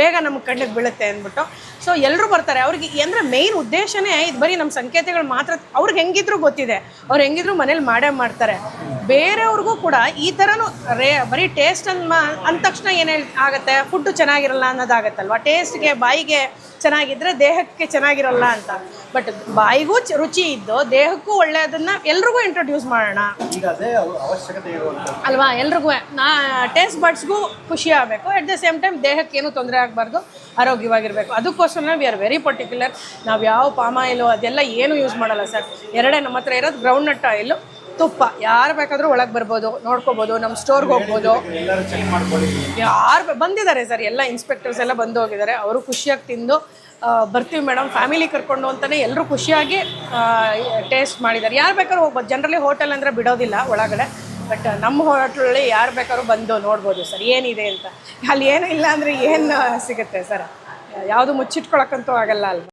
ಬೇಗ ನಮ್ಗೆ ಕಣ್ಣಿಗೆ ಬೀಳುತ್ತೆ ಅಂದ್ಬಿಟ್ಟು. ಸೊ ಎಲ್ಲರೂ ಬರ್ತಾರೆ. ಅವ್ರಿಗೆ ಅಂದರೆ ಮೇಯ್ನ್ ಉದ್ದೇಶನೇ ಇದು ಬರೀ ನಮ್ಮ ಸಂಕೇತಗಳು ಮಾತ್ರ. ಅವ್ರಿಗೆ ಹೆಂಗಿದ್ರು ಗೊತ್ತಿದೆ. ಅವ್ರು ಹೆಂಗಿದ್ರು ಮನೇಲಿ ಮಾಡೇ ಮಾಡ್ತಾರೆ. ಬೇರೆಯವ್ರಿಗೂ ಕೂಡ ಈ ಥರನೂ ರೇ, ಬರೀ ಟೇಸ್ಟ್ ಅಂದ ಅಂದ ತಕ್ಷಣ ಏನು ಆಗುತ್ತೆ? ಫುಡ್ಡು ಚೆನ್ನಾಗಿರಲ್ಲ ಅನ್ನೋದಾಗತ್ತಲ್ವ ಟೇಸ್ಟ್ಗೆ ಬಾಯಿಗೆ ಚೆನ್ನಾಗಿದ್ರೆ ದೇಹಕ್ಕೆ ಚೆನ್ನಾಗಿರಲ್ಲ ಅಂತ. ಬಟ್ ಬಾಯಿಗೂ ರುಚಿ ಇದ್ದು ದೇಹಕ್ಕೂ ಒಳ್ಳೆಯದನ್ನ ಎಲ್ರಿಗೂ ಇಂಟ್ರೊಡ್ಯೂಸ್ ಮಾಡೋಣ. ಅಲ್ವಾ ಎಲ್ರಿಗೂ ನಾ ಟೇಸ್ಟ್ ಬಡ್ಸ್ಗೂ ಖುಷಿ ಆಗಬೇಕು. ಅಟ್ ದ ಸೇಮ್ ಟೈಮ್ ದೇಹಕ್ಕೆ ಏನು ತೊಂದರೆ ಆಗಬಾರ್ದು ಆರೋಗ್ಯವಾಗಿರಬೇಕು. ಅದಕ್ಕೋಸ್ಕರ ವಿ ಆರ್ ವೆರಿ ಪರ್ಟಿಕ್ಯುಲರ್ ನಾವು ಯಾವ ಪಾಮ್ ಆಯಿಲು ಅದೆಲ್ಲ ಏನು ಯೂಸ್ ಮಾಡಲ್ಲ ಸರ್. ಎರಡೇ ನಮ್ಮ ಹತ್ರ ಇರೋದು ಗ್ರೌಂಡ್ ನಟ್ ಆಯಿಲು ತುಪ್ಪ, ಯಾರು ಬೇಕಾದರೂ ಒಳಗೆ ಬರ್ಬೋದು, ನೋಡ್ಕೋಬೋದು ನಮ್ಮ ಸ್ಟೋರ್ಗೆ ಹೋಗ್ಬೋದು. ಯಾರು ಬಂದಿದ್ದಾರೆ ಸರ್, ಎಲ್ಲ ಇನ್ಸ್ಪೆಕ್ಟರ್ಸ್ ಎಲ್ಲ ಬಂದು ಹೋಗಿದ್ದಾರೆ. ಅವರು ಖುಷಿಯಾಗಿ ತಿಂದು ಬರ್ತೀವಿ ಮೇಡಮ್ ಫ್ಯಾಮಿಲಿ ಕರ್ಕೊಂಡು ಅಂತಲೇ ಎಲ್ಲರೂ ಖುಷಿಯಾಗಿ ಟೇಸ್ಟ್ ಮಾಡಿದ್ದಾರೆ. ಯಾರು ಬೇಕಾದ್ರೂ ಹೋಗ್ಬೋದು. ಜನರಲಿ ಹೋಟೆಲ್ ಅಂದರೆ ಬಿಡೋದಿಲ್ಲ ಒಳಗಡೆ ಬಟ್ ನಮ್ಮ ಹೋಟ್ಲಲ್ಲಿ ಯಾರು ಬೇಕಾದ್ರೂ ಬಂದು ನೋಡ್ಬೋದು ಸರ್. ಏನಿದೆ ಅಂತ. ಅಲ್ಲಿ ಏನೂ ಇಲ್ಲ ಅಂದರೆ ಏನು ಸಿಗುತ್ತೆ ಸರ್? ಯಾವುದು ಮುಚ್ಚಿಟ್ಕೊಳಕ್ಕಂತೂ ಆಗಲ್ಲ ಅಲ್ವಾ?